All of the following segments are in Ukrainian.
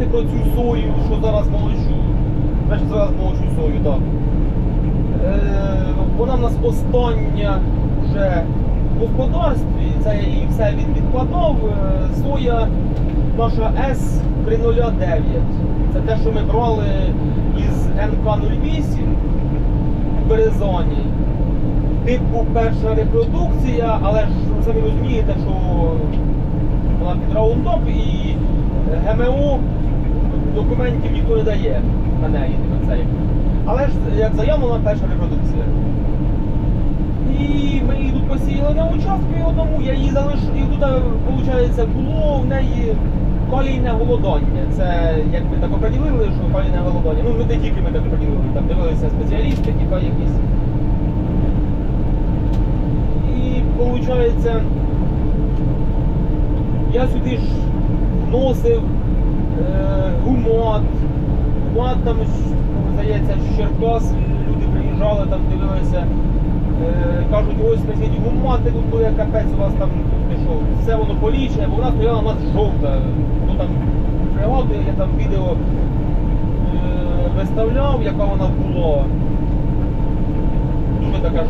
нічого про цю сою, що зараз молочу. Значить, зараз молочу сою, так. Е, Вона в нас остання вже в господарстві, це я її все від, відкладав. Е, Соя наша С309. Це те, що ми брали із НК-08 в Березані. Типу перша репродукція, але ж самі розумієте, що вона під раундоп і ГМО документів ніхто не дає на неї. на цей. Але ж як заявлена перша репродукція. І ми її тут посіяли на участку одному, я її залишив, і тут, виходить, було в неї калійне голодання. Це як ми так оприділили, що калійне голодання. Ну, не тільки ми так оприділили, там дивилися спеціалісти, типа якісь. І виходить, я сюди ж вносив е, гумат. Гумат там, здається, Черкас люди приїжджали, там дивилися. Е, кажуть, ось назвіть гумати, тут буде капець, у вас там що, все воно полічне, бо вона стояла у нас жовта. Ну там пригадує, я там відео е, виставляв, яка вона була. Дуже така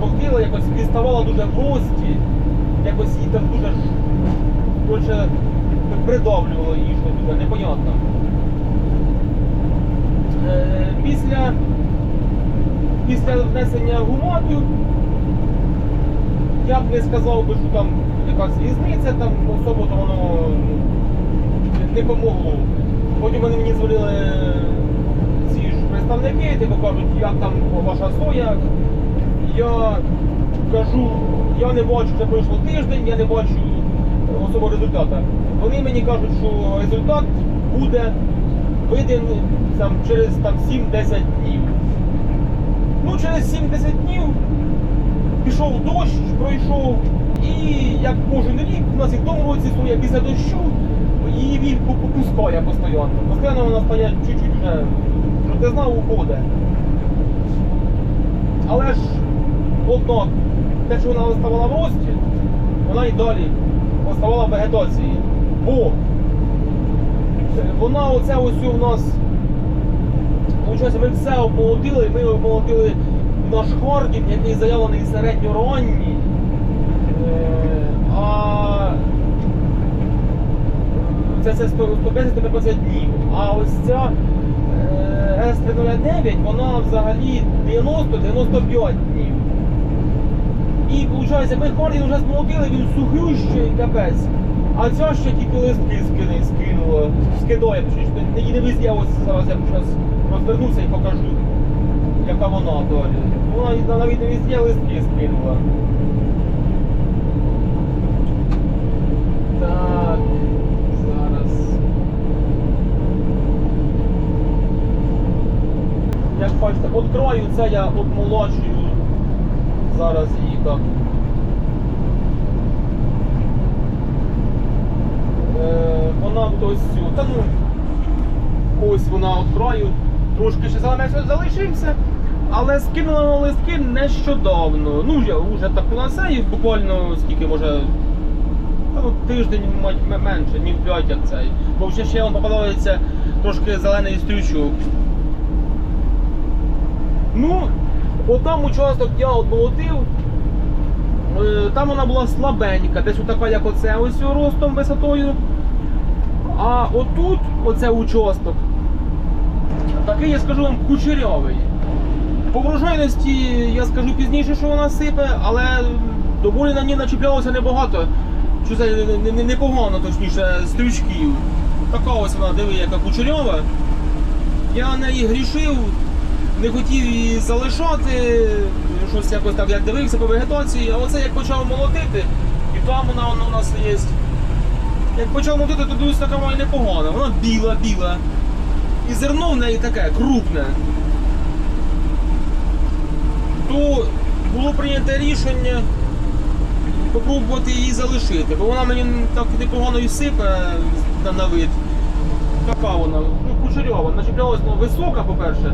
жовтіла, якось діставала дуже в рості, якось її там дуже коротше, придавлювало її, що дуже непонятно. Е, після після внесення гумату я б не сказав би, що там якась різниця, там особо то воно не помогло. Потім вони мені дзвонили ці ж представники, типу кажуть, як там ваша соя. Я кажу, я не бачу, вже пройшло тиждень, я не бачу особо результату. Вони мені кажуть, що результат буде виден там, через там, 7-10 днів. Ну, через 7-10 днів пішов дощ, пройшов. І як кожен рік, у нас і в тому році стоя після дощу, її він пу- попускає постійно. Постійно вона стає чуть-чуть вже жовтизна уходить. Але ж одно, те, що вона оставала в рості, вона і далі оставала в вегетації. Бо вона оце ось у нас Получається, ми все обмолотили, ми обмолотили наш Хардін, який заявлений середньоранній. Е, А це, це 110-115 днів. А ось ця е, С309, вона взагалі 90-95 днів. І виходить, ми Хардін вже змолотили, він сухющий, капець. А ця ще тільки листки скине, скинула, скидає, не їде везде, ось зараз я зараз розвернуся і покажу, яка вона далі. Вона навіть не везде листки скинула. Так, зараз. Як бачите, краю це я обмолочую зараз її. Е, вона ось та ну, ось вона от трошки ще зелений залишився, але скинула на листки нещодавно. Ну, я вже так на сеї, буквально скільки може. Ну, тиждень менше, ні 5 як цей. Бо ще ще вам попадається трошки зелений стрючок. Ну, отам участок я отмолотив. Е, Там вона була слабенька, десь така, як оце ось ростом висотою. А отут, оце участок, такий, я скажу вам, кучерявий. По врожайності я скажу пізніше, що вона сипе, але доволі на ній начіплялося небагато. Що це не- не- непогано, точніше, стрючків. Така ось вона, диви, яка кучерява. Я неї грішив, не хотів її залишати, щось якось так як дивився по вегетації, а оце як почав молотити, і там вона, у нас є. Як почав молотити, то дивлюсь, така вона непогана. Вона біла, біла. І зерно в неї таке крупне. То було прийнято рішення попробувати її залишити, бо вона мені так непогано і сипе на, вид. Така вона, ну кучерява, начеплялась ну, висока, по-перше.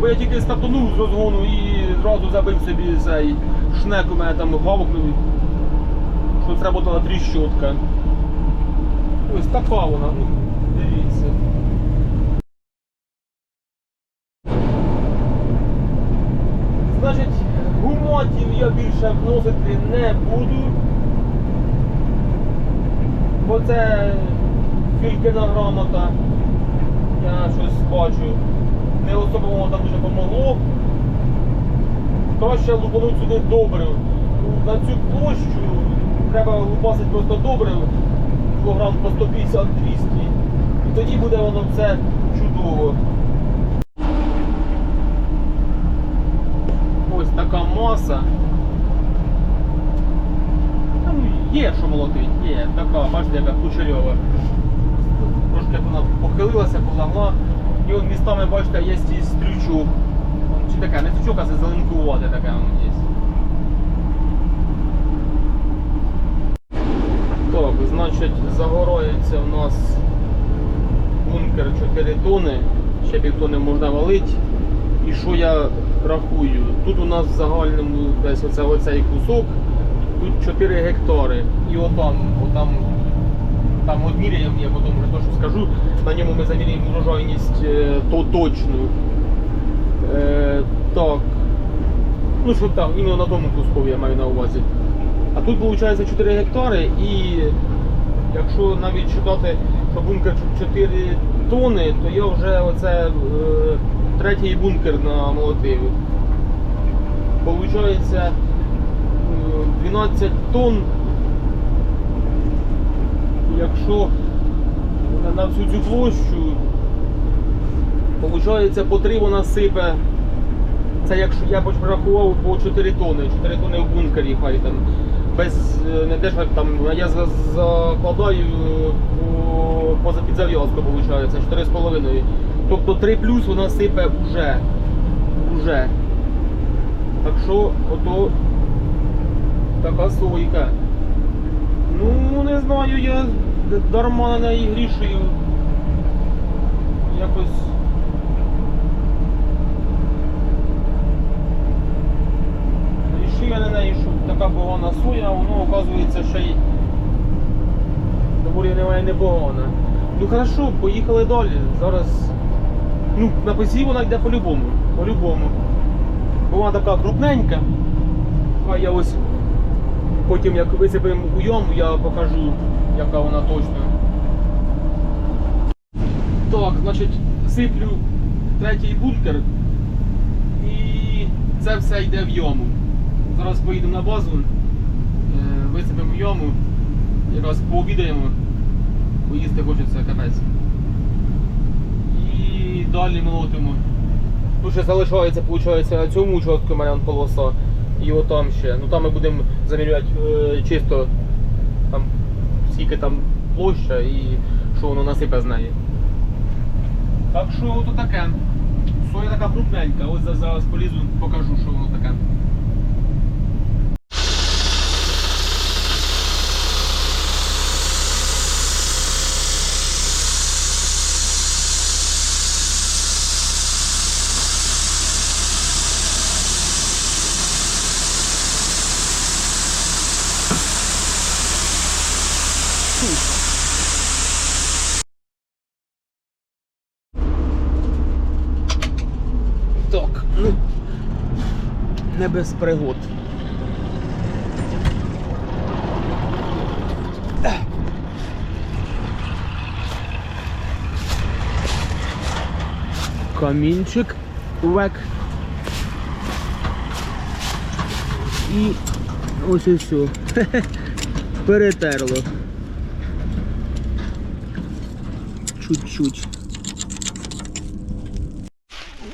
Бо я тільки стартанув з розгону і зразу забив собі цей шнек у мене там гавкнув. що сработала тріщотка. Ось така вона, ну, дивіться. Значить, гумотів я більше вносити не буду. Бо це фількина грамота. Я щось бачу. Не особо воно там дуже помогло. Краще лупануть сюди добре. На цю площу треба лупасити просто добре, кілограм по 150-200. І тоді буде воно все чудово. Ось така маса. Там є що молотить, є. Така, бачите, яка кучерьова. Трошки вона похилилася, полагла. І от містами, бачите, є і стрючок. Чи така, не стрючок, а це зеленкувати така воно є. Так, значить, загорається у нас бункер 4 тони, ще півтони можна валити. І що я рахую? Тут у нас в загальному десь оце, оцей кусок, тут 4 гектари. І отам, отам, там одміряємо, я потім вже точно скажу, на ньому ми заміряємо врожайність е, то точну. Е, так. Ну, що там, іменно на тому куску я маю на увазі. А тут виходить 4 гектари і якщо навіть читати, що бункер 4 тони, то я вже оце е, третій бункер на молотив. Получається е, 12 тонн. Якщо на- всю цю площу, виходить по 3 вона сипе. Це якщо я порахував по 4 тони, 4 тони в бункері хай там. Без е, не те, що там я закладаю по, поза під зав'язку, виходить, 4,5. Тобто 3 плюс вона сипе уже. Уже. Так що ото така сойка. Ну, не знаю, я д- дарма на неї грішую. Якось. Рішив я на неї, що така погана соя, воно оказується ще й доволі немає непогана. Ну хорошо, поїхали далі. Зараз. Ну, на посів вона йде по-любому. По-любому. Бо вона така крупненька. А я ось потім як висипемо у яму, я покажу, яка вона точно. Так, значить, сиплю третій бункер і це все йде в яму. Зараз поїдемо на базу, е, висипемо в яму, якраз пообідаємо, поїсти хочеться капець. І далі молотимо. Тут ще залишається, виходить, цьому участку в мене полоса. І отам ще. Ну там ми будемо замірювати е, чисто там, скільки там площа і що воно насипе з неї. Так що ото таке. Соя така крупненька. Ось зараз полізу, покажу, що воно таке. Так, ну не без пригод. Камінчик, век. І ось і все. Перетерло. Чуть-чуть.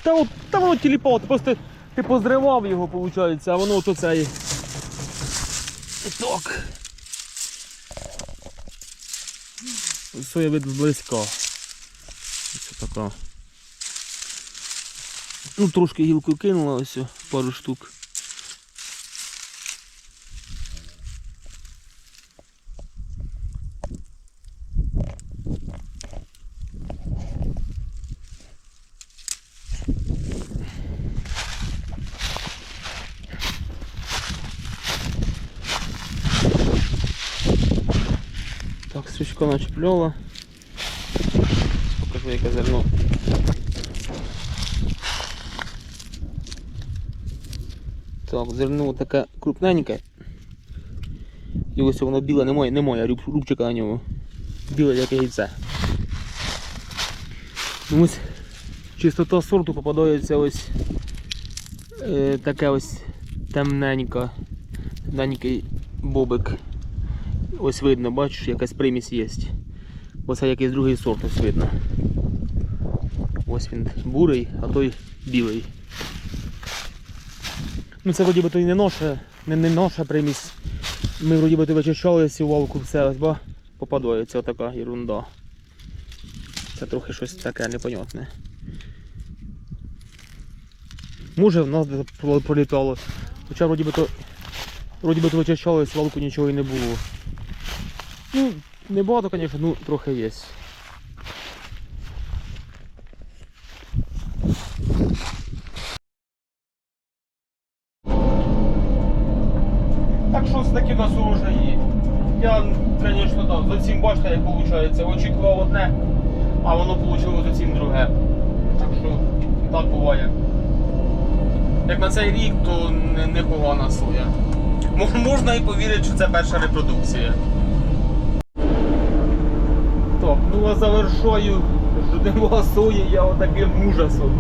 Та от, та воно тіліпало, просто ти позривав його, виходить, а воно то цей і- Так. Соя вид близько. Це така. Ну, трошки гілку кинула ось пару штук. Так, стрічка начепльова. Покажу яке зерно. Так, зерно таке крупненьке. І ось воно біле не моє, не моє, руб- рубчика на ньому. Біле як яйце. Ну, Ось чистота сорту попадається ось е, таке ось темненька, темненький бобик. Ось видно, бачиш, якась примісь є. Ось якийсь другий сорт ось видно. Ось він бурий, а той білий. Ну це вроді би то і не наша, не, не наша примісь. Ми вроді би то вичищали сівалку, все ось ба попадається отака ерунда. Це трохи щось таке непонятне. Може в нас пролітало. Хоча вроді би то. Вроді би то вичищали сівалку нічого і не було. Ну, не багато, звісно, ну трохи є. Так що з таки нас уже є. Я, звісно, так, за цим бачите, як виходить. Очікував одне, а воно вийшло за цим друге. Так що так буває. Як на цей рік, то не- непогана соя. Можна і повірити, що це перша репродукція. Так, ну а завершую ждемо сої я отаким ужасом.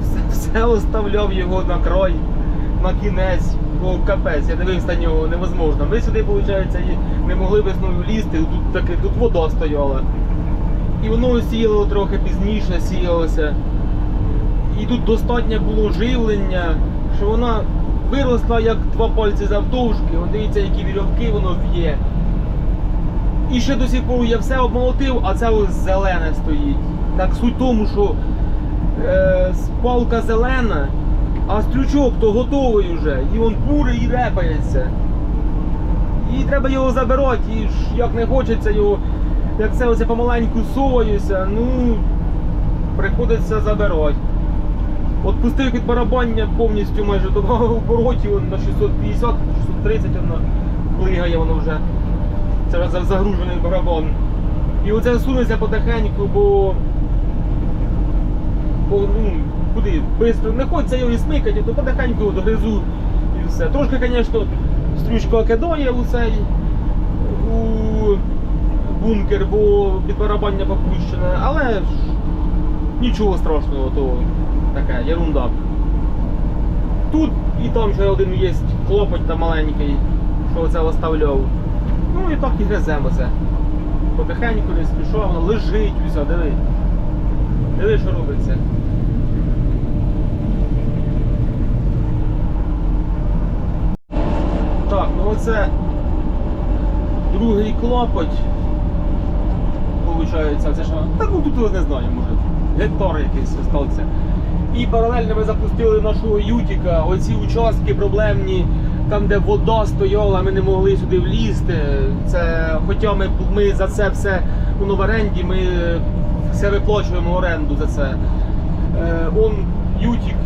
Все, все оставляв його на край, на кінець. О, капець, я дивився на нього, невозможно. Ми сюди, виходить, не могли весною лізти, тут, таки, тут вода стояла. І воно сіяло трохи пізніше, сіялося. І тут достатньо було живлення, що вона виросла як два пальці завдовжки. Дивіться, які вірьовки воно в'є. І ще до сих пор я все обмолотив, а це ось зелене стоїть. Так суть в тому, що е, палка зелена, а стрючок то готовий вже. І він бурий і репається. І треба його забирати, і ж як не хочеться його, як це оце помаленьку соваюся, ну приходиться забирати. От пустив під барабання повністю майже до обороті он на 650, 630 воно плигає воно вже. Це загружений барабан. І оце сунеться потихеньку, бо. Бо ну, куди? Бистро не хочеться його і смикати, то потихеньку догризу і все. Трошки, звісно, стрючка кидає у цей у бункер, бо під барабання попущене, але ж нічого страшного, то таке, ерунда. Тут і там ще один є хлопоть там маленький, що це оставляв. Ну і так і гриземо це. Потихеньку не спішов, воно лежить, усе, диви. Диви, що робиться. Так, ну оце другий клопоть. Получається, це що? Та ну тут не знаю, може. Гектар якийсь стався. І паралельно ми запустили нашого Ютіка, оці участки проблемні, там де вода стояла, ми не могли сюди влізти. Це, хоча ми, ми за це все воно в оренді, ми все виплачуємо оренду за це. Е, он Ютік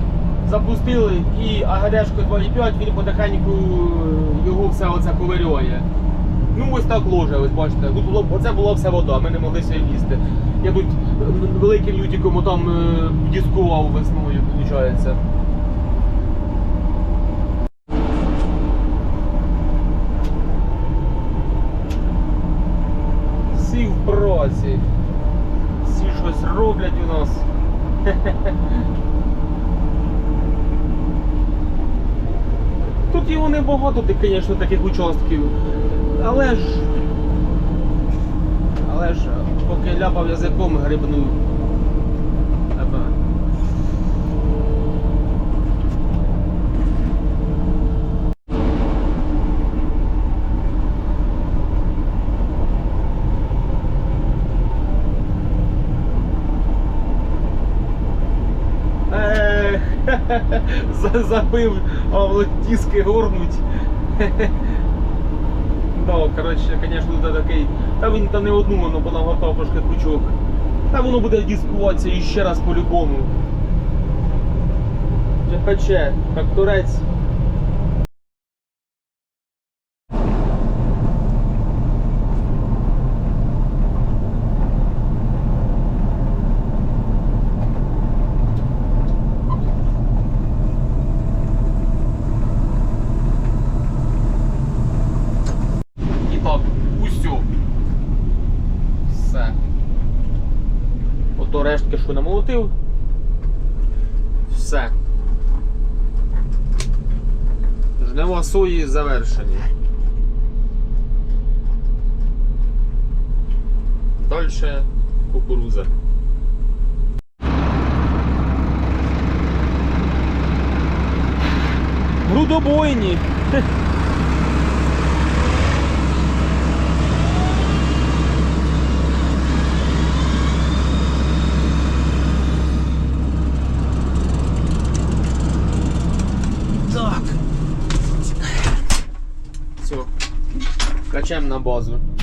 запустили і АГДшко 2.5, він потихеньку його все оце ковирює. Ну ось так ложе, ось бачите. Тут було, оце була вся вода, ми не могли сюди влізти. Я тут е, великим ютиком там е, дискував весною, виходить. Всі в праці. Всі щось роблять у нас. Тут його небагато, звісно, таких участків. Але ж. Але ж поки ляпав язиком грибнув. Треба. Ех, за- Забив, а в тіски горнуть. Да, коротше, звісно, це такий. Та він та не одну воно понагортав трошки крючок. Та воно буде дискуватися іще ще раз по-любому. ЖПЧ, як Все. Ото рештки, що намолотив. Все. Жнива сої завершені. Дальше кукуруза. Грудобойні. Так. Все. Качаємо на базу.